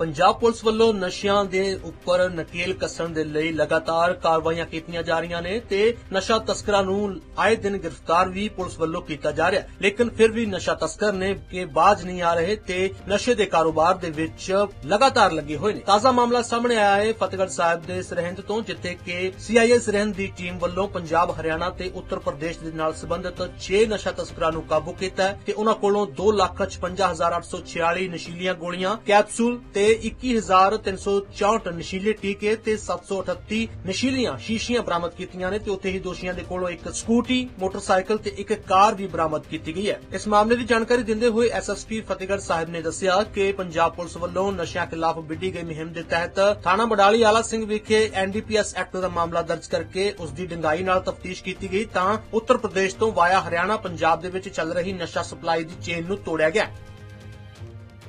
Punjab police ਵੱਲੋਂ ਨਸ਼ਿਆਂ ਦੇ ਉੱਪਰ ਨਕੇਲ ਕੱਸਣ ਦੇ ਲਈ ਲਗਾਤਾਰ ਕਾਰਵਾਈਆਂ ਕੀਤੀਆਂ ਜਾ ਰਹੀਆਂ ਨੇ ਤੇ ਨਸ਼ਾ ਤਸਕਰਾਂ ਨੂੰ ਆਏ ਦਿਨ ਗ੍ਰਿਫਤਾਰ ਵੀ ਪੁਲਿਸ ਵੱਲੋਂ ਕੀਤਾ ਜਾ ਰਿਹਾ। ਲੇਕਿਨ ਫਿਰ ਵੀ ਨਸ਼ਾ ਤਸਕਰ ਨੇ ਕਿ ਬਾਜ ਨਹੀਂ ਆ ਰਹੇ ਤੇ ਨਸ਼ੇ ਦੇ ਕਾਰੋਬਾਰ ਦੇ ਵਿੱਚ ਲਗਾਤਾਰ ਲੱਗੇ ਹੋਏ ਨੇ। ਤਾਜ਼ਾ ਮਾਮਲਾ ਸਾਹਮਣੇ ਆਇਆ ਹੈ ਫਤਿਹਗੜ੍ਹ ਸਾਹਿਬ ਦੇ ਸਰਹਿੰਦ ਤੋਂ, ਜਿੱਥੇ ਕਿ ਸੀਆਈਏ ਸਰਹਿੰਦ ਦੀ ਟੀਮ ਵੱਲੋਂ ਪੰਜਾਬ, ਹਰਿਆਣਾ ਤੇ ਉੱਤਰ ਪ੍ਰਦੇਸ਼ ਦੇ ਨਾਲ ਸੰਬੰਧਿਤ 6 ਨਸ਼ਾ ਤਸਕਰਾਂ ਨੂੰ ਕਾਬੂ ਕੀਤਾ ਹੈ ਤੇ ਉਹਨਾਂ ਕੋਲੋਂ 255846 ਨਸ਼ੀਲੀਆਂ ਗੋਲੀਆਂ, ਕੈਪਸੂਲ ਤੇ 21364 ਨਸ਼ੀਲੇ ਟੀਕੇ ਤੇ 738 ਨਸ਼ੀਲੀਆਂ ਸ਼ੀਸ਼ੀਆਂ ਬਰਾਮਦ ਕੀਤੀਆਂ ਨੇ ਤੇ ਉੱਥੇ ਹੀ ਦੋਸ਼ੀਆਂ ਦੇ ਕੋਲੋਂ ਇੱਕ ਸਕੂਟੀ, ਮੋਟਰਸਾਈਕਲ ਤੇ ਇੱਕ ਕਾਰ ਵੀ ਬਰਾਮਦ ਕੀਤੀ ਗਈ ਹੈ। ਇਸ ਮਾਮਲੇ ਦੀ ਜਾਣਕਾਰੀ ਦਿੰਦੇ ਹੋਏ ਐਸਐਸਪੀ ਫਤਿਹਗੜ੍ਹ ਸਾਹਿਬ ਨੇ ਦੱਸਿਆ ਕਿ ਪੰਜਾਬ ਪੁਲਿਸ ਵੱਲੋਂ ਨਸ਼ਿਆਂ ਖਿਲਾਫ ਵਿੱਢੀ ਗਈ ਮੁਹਿੰਮ ਦੇ ਤਹਿਤ ਥਾਣਾ ਬਡਾਲੀ ਆਲਾ ਸਿੰਘ ਵਿਖੇ ਐਨਡੀਪੀਐਸ ਐਕਟ ਦਾ ਮਾਮਲਾ ਦਰਜ ਕਰਕੇ ਉਸ ਦੀ ਡੰਗਾਈ ਨਾਲ ਤਫਤੀਸ਼ ਕੀਤੀ ਗਈ ਤਾਂ ਉੱਤਰ ਪ੍ਰਦੇਸ਼ ਤੋਂ ਵਾਇਆ ਹਰਿਆਣਾ, ਪੰਜਾਬ ਦੇ ਵਿੱਚ ਚੱਲ ਰਹੀ ਨਸ਼ਾ ਸਪਲਾਈ ਦੀ ਚੇਨ ਨੂੰ ਤੋੜਿਆ ਗਿਆ।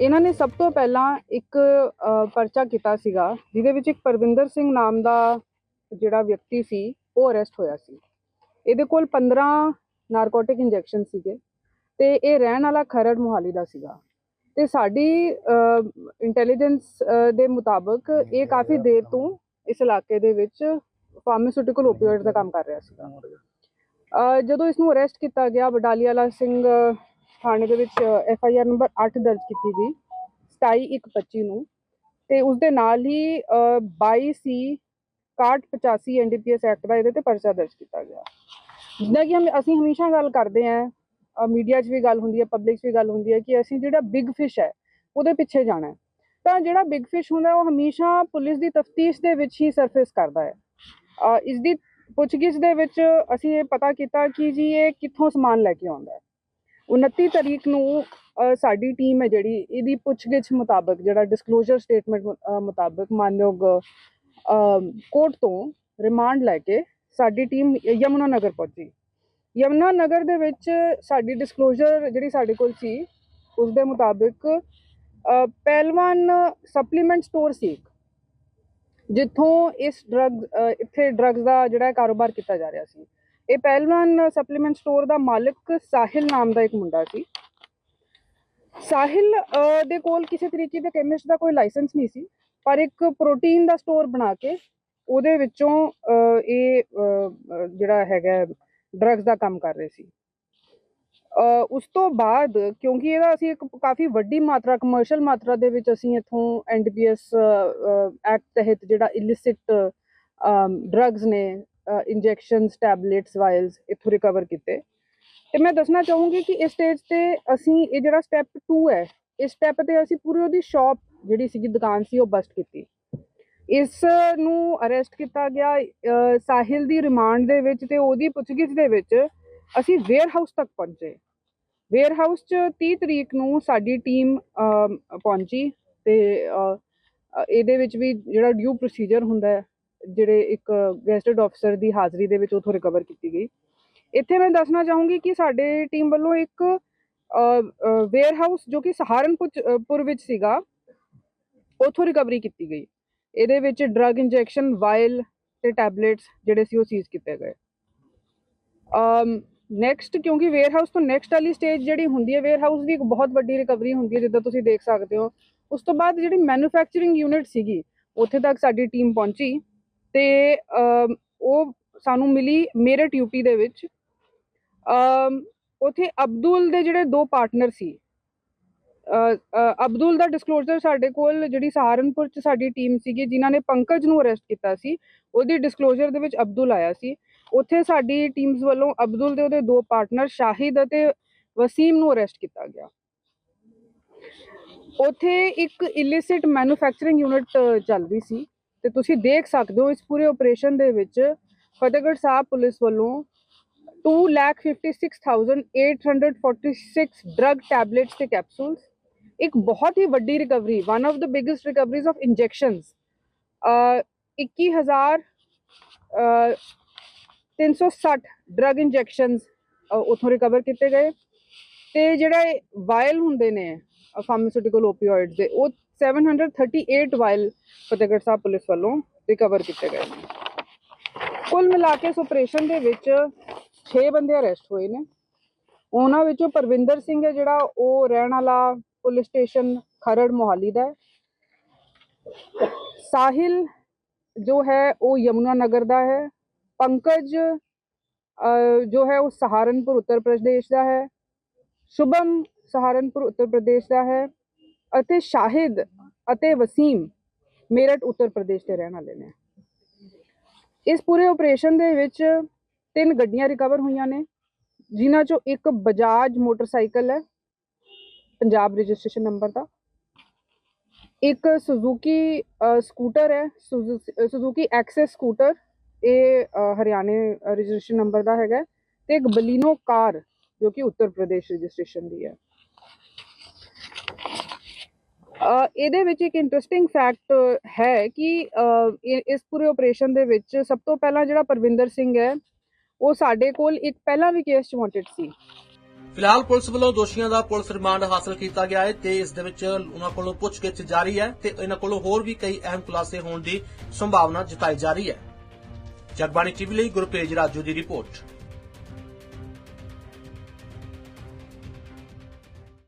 ਇਹਨਾਂ ਨੇ ਸਭ ਤੋਂ ਪਹਿਲਾਂ ਇੱਕ ਪਰਚਾ ਕੀਤਾ ਸੀਗਾ, ਜਿਹਦੇ ਵਿੱਚ ਇੱਕ ਪਰਵਿੰਦਰ ਸਿੰਘ ਨਾਮ ਦਾ ਜਿਹੜਾ ਵਿਅਕਤੀ ਸੀ, ਉਹ ਅਰੈਸਟ ਹੋਇਆ ਸੀ। ਇਹਦੇ ਕੋਲ 15 ਨਾਰਕੋਟਿਕ ਇੰਜੈਕਸ਼ਨ ਸੀਗੇ ਤੇ ਇਹ ਰਹਿਣ ਵਾਲਾ ਖਰੜ ਮੁਹਾਲੀ ਦਾ ਸੀਗਾ। ਤੇ ਸਾਡੀ ਇੰਟੈਲੀਜੈਂਸ ਦੇ ਮੁਤਾਬਕ ਇਹ ਕਾਫੀ ਦੇਰ ਤੋਂ ਇਸ ਇਲਾਕੇ ਦੇ ਵਿੱਚ ਫਾਰਮਾਸਿਊਟੀਕਲ ਓਪੀਓਇਡ ਦਾ ਕੰਮ ਕਰ ਰਿਹਾ ਸੀਗਾ। ਜਦੋਂ ਇਸ ਨੂੰ ਅਰੈਸਟ ਕੀਤਾ ਗਿਆ, ਬਡਾਲੀਆਲਾ ਸਿੰਘ ਥਾਣੇ ਦੇ ਵਿੱਚ ਐਫ ਆਈ ਆਰ ਨੰਬਰ 8 ਦਰਜ ਕੀਤੀ ਗਈ 27125 ਨੂੰ। ਤੇ ਉਸ ਦੇ ਨਾਲ ਹੀ ਅ, 22 ਸੀ 6185 ਐਨਡੀਪੀਐਸ ਐਕਟ ਦਾ ਇਹਦੇ ਤੇ ਪਰਚਾ ਦਰਜ ਕੀਤਾ ਗਿਆ। ਜਿੱਦਾਂ ਕਿ ਹਮ ਅਸੀਂ ਹਮੇਸ਼ਾ ਗੱਲ ਕਰਦੇ ਆਂ ਮੀਡੀਆ 'ਚ ਵੀ ਗੱਲ ਹੁੰਦੀ ਹੈ ਪਬਲਿਕ 'ਚ ਵੀ ਗੱਲ ਹੁੰਦੀ ਹੈ ਕਿ ਅਸੀਂ ਜਿਹੜਾ ਬਿਗ ਫਿਸ਼ ਹੈ ਉਹਦੇ ਪਿੱਛੇ ਜਾਣਾ ਤਾਂ ਜਿਹੜਾ ਬਿਗ ਫਿਸ਼ ਹੁੰਦਾ ਉਹ ਹਮੇਸ਼ਾ ਪੁਲਿਸ ਦੀ ਤਫਤੀਸ਼ ਦੇ ਵਿੱਚ ਹੀ ਸਰਫੇਸ ਕਰਦਾ ਹੈ। ਇਸ ਦੀ ਪੁੱਛਗਿੱਛ ਦੇ ਵਿੱਚ ਅਸੀਂ ਇਹ ਪਤਾ ਕੀਤਾ ਕਿ ਜੀ ਇਹ ਕਿੱਥੋਂ ਸਮਾਨ ਲੈ ਕੇ ਆਉਂਦਾ ਹੈ। 29 ਤਰੀਕ ਨੂੰ ਸਾਡੀ ਟੀਮ ਹੈ ਜਿਹੜੀ ਇਹਦੀ ਪੁੱਛਗਿੱਛ ਮੁਤਾਬਕ ਜਿਹੜਾ ਡਿਸਕਲੋਜ਼ਰ ਸਟੇਟਮੈਂਟ ਮੁਤਾਬਕ ਮਾਨਯੋਗ ਕੋਰਟ ਤੋਂ ਰਿਮਾਂਡ ਲੈ ਕੇ ਸਾਡੀ ਟੀਮ ਯਮੁਨਾ ਨਗਰ ਪਹੁੰਚੀ। ਯਮੁਨਾ ਨਗਰ ਦੇ ਵਿੱਚ ਸਾਡੀ ਡਿਸਕਲੋਜ਼ਰ ਜਿਹੜੀ ਸਾਡੇ ਕੋਲ ਸੀ ਉਸ ਦੇ ਮੁਤਾਬਕ ਪਹਿਲਵਾਨ ਸਪਲੀਮੈਂਟ ਸਟੋਰ ਸੀ ਇੱਕ, ਜਿੱਥੋਂ ਇਸ ਡਰੱਗ ਇੱਥੇ ਡਰੱਗਸ ਦਾ ਜਿਹੜਾ ਕਾਰੋਬਾਰ ਕੀਤਾ ਜਾ ਰਿਹਾ ਸੀ। ਇਹ ਪਹਿਲਵਾਨ ਸਪਲੀਮੈਂਟ ਸਟੋਰ ਦਾ ਮਾਲਕ ਸਾਹਿਲ ਨਾਮ ਦਾ ਇੱਕ ਮੁੰਡਾ ਸੀ। ਸਾਹਿਲ ਦੇ ਕੋਲ ਕਿਸੇ ਤਰੀਕੇ ਦੇ ਕੈਮਿਸਟ ਦਾ ਕੋਈ ਲਾਇਸੈਂਸ ਨਹੀਂ ਸੀ, ਪਰ ਇੱਕ ਪ੍ਰੋਟੀਨ ਦਾ ਸਟੋਰ ਬਣਾ ਕੇ ਉਹਦੇ ਵਿੱਚੋਂ ਇਹ ਜਿਹੜਾ ਹੈਗਾ ਡਰੱਗਸ ਦਾ ਕੰਮ ਕਰ ਰਹੇ ਸੀ। ਉਸ ਤੋਂ ਬਾਅਦ ਕਿਉਂਕਿ ਇਹਦਾ ਅਸੀਂ ਇੱਕ ਕਾਫੀ ਵੱਡੀ ਮਾਤਰਾ ਕਮਰਸ਼ੀਅਲ ਮਾਤਰਾ ਦੇ ਵਿੱਚ ਅਸੀਂ ਇਥੋਂ ਐਨਡੀਪੀਐਸ ਐਕਟ ਤਹਿਤ ਜਿਹੜਾ ਇਲਿਸਿਟ ਡਰੱਗਸ ਨੇ ਇੰਜੈਕਸ਼ਨਸ ਟੈਬਲੇਟਸ ਵਾਇਲਸ ਇੱਥੋਂ ਰਿਕਵਰ ਕੀਤੇ। ਤੇ ਮੈਂ ਦੱਸਣਾ ਚਾਹੂੰਗੀ ਕਿ ਇਸ ਸਟੇਜ ਤੇ ਅਸੀਂ ਇਹ ਜਿਹੜਾ ਸਟੈਪ 2 ਹੈ, ਇਸ ਸਟੈਪ ਤੇ ਅਸੀਂ ਪੂਰੀ ਉਹਦੀ ਸ਼ਾਪ ਜਿਹੜੀ ਸੀਗੀ, ਦੁਕਾਨ ਸੀ, ਉਹ ਬਸਟ ਕੀਤੀ। ਇਸ ਨੂੰ ਅਰੈਸਟ ਕੀਤਾ ਗਿਆ ਸਾਹਿਲ ਦੀ ਰਿਮਾਂਡ ਦੇ ਵਿੱਚ ਤੇ ਉਹਦੀ ਪੁੱਛਗਿੱਛ ਦੇ ਵਿੱਚ ਅਸੀਂ ਵੇਅਰ ਹਾਊਸ ਤੱਕ ਪਹੁੰਚੇ। ਵੇਅਰ ਹਾਊਸ 'ਚ 30 ਤਰੀਕ ਨੂੰ ਸਾਡੀ ਟੀਮ ਪਹੁੰਚੀ ਤੇ ਇਹਦੇ ਵਿੱਚ ਵੀ ਜਿਹੜਾ ਡਿਊ ਪ੍ਰੋਸੀਜਰ ਹੁੰਦਾ ਹੈ ਜਿਹੜੇ ਇੱਕ ਗੈਸਟਡ ਅਫਸਰ ਦੀ ਹਾਜ਼ਰੀ ਦੇ ਵਿੱਚ ਉਥੋਂ ਰਿਕਵਰ ਕੀਤੀ ਗਈ। ਇੱਥੇ ਮੈਂ ਦੱਸਣਾ ਚਾਹੂੰਗੀ ਕਿ ਸਾਡੇ ਟੀਮ ਵੱਲੋਂ ਇੱਕ ਵੇਅਰ ਹਾਊਸ ਜੋ ਕਿ ਸਹਾਰਨਪੁਰ ਪੁਰ ਵਿੱਚ ਸੀਗਾ, ਉਥੋਂ ਰਿਕਵਰੀ ਕੀਤੀ ਗਈ। ਇਹਦੇ ਵਿੱਚ ਡਰੱਗ ਇੰਜੈਕਸ਼ਨ ਵਾਇਲ ਤੇ ਟੈਬਲੇਟਸ ਜਿਹੜੇ ਸੀ ਉਹ ਸੀਜ਼ ਕੀਤੇ ਗਏ। ਅਮ ਨੈਕਸਟ ਕਿਉਂਕਿ ਵੇਅਰ ਹਾਊਸ ਤੋਂ ਨੈਕਸਟ ਵਾਲੀ ਸਟੇਜ ਜਿਹੜੀ ਹੁੰਦੀ ਹੈ ਵੇਅਰ ਹਾਊਸ ਦੀ ਇੱਕ ਬਹੁਤ ਵੱਡੀ ਰਿਕਵਰੀ ਹੁੰਦੀ ਹੈ, ਜਿੱਦਾਂ ਤੁਸੀਂ ਦੇਖ ਸਕਦੇ ਹੋ। ਉਸ ਤੋਂ ਬਾਅਦ ਜਿਹੜੀ ਮੈਨੂਫੈਕਚਰਿੰਗ ਯੂਨਿਟ ਸੀਗੀ, ਉੱਥੇ ਤੱਕ ਸਾਡੀ ਟੀਮ ਪਹੁੰਚੀ। ਤੇ ਉਹ ਸਾਨੂੰ ਮਿਲੀ ਮੇਰਠ ਯੂਪੀ ਦੇ ਵਿੱਚ। ਅਮ, ਉੱਥੇ ਅਬਦੁਲ ਦੇ ਜਿਹੜੇ ਦੋ ਪਾਰਟਨਰ ਸੀ। ਅਬਦੁਲ ਦਾ ਡਿਸਕਲੋਜ਼ਰ ਸਾਡੇ ਕੋਲ ਜਿਹੜੀ ਸਹਾਰਨਪੁਰ ਚ ਸਾਡੀ ਟੀਮ ਸੀਗੀ ਜਿਨ੍ਹਾਂ ਨੇ ਪੰਕਜ ਨੂੰ ਅਰੈਸਟ ਕੀਤਾ ਸੀ ਉਹਦੀ ਡਿਸਕਲੋਜ਼ਰ ਦੇ ਵਿੱਚ ਅਬਦੁਲ ਆਇਆ ਸੀ। ਉੱਥੇ ਸਾਡੀ ਟੀਮਸ ਵੱਲੋਂ ਅਬਦੁਲ ਦੇ ਉਹਦੇ ਦੋ ਪਾਰਟਨਰ ਸ਼ਾਹਿਦ ਅਤੇ ਵਸੀਮ ਨੂੰ ਅਰੈਸਟ ਕੀਤਾ ਗਿਆ। ਉੱਥੇ ਇੱਕ ਇਲਿਸਿਟ ਮੈਨੂਫੈਕਚਰਿੰਗ ਯੂਨਿਟ ਚੱਲ ਰਹੀ ਸੀ। ਤੇ ਤੁਸੀਂ ਦੇਖ ਸਕਦੇ ਹੋ ਇਸ ਪੂਰੇ ਆਪਰੇਸ਼ਨ ਦੇ ਵਿੱਚ ਫਤਿਹਗੜ੍ਹ ਸਾਹਿਬ ਪੁਲਿਸ ਵੱਲੋਂ 256846 ਡਰੱਗ ਟੈਬਲੇਟਸ ਤੇ ਕੈਪਸੂਲਸ ਇੱਕ ਬਹੁਤ ਹੀ ਵੱਡੀ recovery one of the biggest recoveries of injections 21000 uh, 360 drug injections ਉਥੋਂ ਰਿਕਵਰ ਕੀਤੇ ਗਏ ਤੇ ਜਿਹੜੇ ਵਾਇਲ ਹੁੰਦੇ ਨੇ ਫਾਰਮਾਸਿਊਟੀਕਲ ਓਪੀਓਇਡਸ ਦੇ ਉਹ 738 ਵਾਇਲ ਫਤਿਹਗੜ੍ਹ ਸਾਹਿਬ ਪੁਲਿਸ ਵੱਲੋਂ ਰਿਕਵਰ ਕੀਤੇ ਗਏ ਨੇ। ਕੁੱਲ ਮਿਲਾ ਕੇ ਇਸ ਆਪਰੇਸ਼ਨ ਦੇ ਵਿੱਚ 6 ਬੰਦੇ ਅਰੈਸਟ ਹੋਏ ਨੇ। ਉਹਨਾਂ ਵਿੱਚੋਂ ਪਰਵਿੰਦਰ ਸਿੰਘ ਹੈ ਜਿਹੜਾ, ਉਹ ਰਹਿਣ ਵਾਲਾ ਪੁਲਿਸ ਸਟੇਸ਼ਨ ਖਰੜ ਮੋਹਾਲੀ ਦਾ ਹੈ। ਸਾਹਿਲ ਜੋ ਹੈ, ਉਹ ਯਮੁਨਾ ਨਗਰ ਦਾ ਹੈ। ਪੰਕਜ ਜੋ ਹੈ, ਉਹ ਸਹਾਰਨਪੁਰ ਉੱਤਰ ਪ੍ਰਦੇਸ਼ ਦਾ ਹੈ। ਸ਼ੁਭਮ ਸਹਾਰਨਪੁਰ ਉੱਤਰ ਪ੍ਰਦੇਸ਼ ਦਾ ਹੈ। ਅਤੇ ਸ਼ਾਹਿਦ ਅਤੇ ਵਸੀਮ ਮੇਰਠ ਉੱਤਰ ਪ੍ਰਦੇਸ਼ ਦੇ ਰਹਿਣ ਵਾਲੇ ਨੇ। ਇਸ ਪੂਰੇ ਆਪਰੇਸ਼ਨ ਦੇ ਵਿੱਚ ਤਿੰਨ ਗੱਡੀਆਂ ਰਿਕਵਰ ਹੋਈਆਂ ਨੇ ਜਿਨ੍ਹਾਂ ਚੋਂ ਇੱਕ ਬਜਾਜ ਮੋਟਰਸਾਈਕਲ ਹੈ ਪੰਜਾਬ ਰਜਿਸਟ੍ਰੇਸ਼ਨ ਨੰਬਰ ਦਾ। ਇੱਕ ਸੁਜ਼ੂਕੀ ਸਕੂਟਰ ਹੈ ਸੁਜ਼ੂ- ਸੁਜ਼ੂਕੀ ਐਕਸੈਸ ਸਕੂਟਰ ਇਹ ਹਰਿਆਣੇ ਰਜਿਸਟ੍ਰੇਸ਼ਨ ਨੰਬਰ ਦਾ ਹੈਗਾ ਹੈ, ਤੇ ਇੱਕ ਬਲੀਨੋ ਕਾਰ ਜੋ ਕਿ ਉੱਤਰ ਪ੍ਰਦੇਸ਼ ਰਜਿਸਟ੍ਰੇਸ਼ਨ ਦੀ ਹੈ। ਇਹਦੇ ਵਿੱਚ ਇੱਕ ਇੰਟਰਸਟਿੰਗ ਫੈਕਟ ਹੈ ਕਿ ਇਸ ਪੂਰੇ ਆਪਰੇਸ਼ਨ ਦੇ ਵਿੱਚ ਸਭ ਤੋਂ ਪਹਿਲਾਂ ਜਿਹੜਾ ਪਰਵਿੰਦਰ ਸਿੰਘ ਹੈ, ਉਹ ਸਾਡੇ ਕੋਲ ਇੱਕ ਪਹਿਲਾਂ ਵੀ ਕੇਸ ਚ ਵਾਂਟਡ ਸੀ। ਫਿਲਹਾਲ ਪੁਲਿਸ ਵੱਲੋਂ ਦੋਸ਼ੀਆਂ ਦਾ ਪੁਲਿਸ ਰਿਮਾਂਡ ਹਾਸਲ ਕੀਤਾ ਗਿਆ ਹੈ ਤੇ ਇਸ ਦੇ ਵਿੱਚ ਉਹਨਾਂ ਕੋਲੋਂ ਪੁੱਛਗਿੱਛ ਜਾਰੀ ਹੈ ਤੇ ਇਹਨਾਂ ਕੋਲੋਂ ਹੋਰ ਵੀ ਕਈ ਅਹਿਮ ਖੁਲਾਸੇ ਹੋਣ ਦੀ ਸੰਭਾਵਨਾ ਜਤਾਈ ਜਾ ਰਹੀ ਹੈ। ਜਗਬਾਣੀ ਟੀਵੀ ਲਈ ਗੁਰਪ੍ਰੀਤ ਰਾਜੂ ਦੀ ਰਿਪੋਰਟ।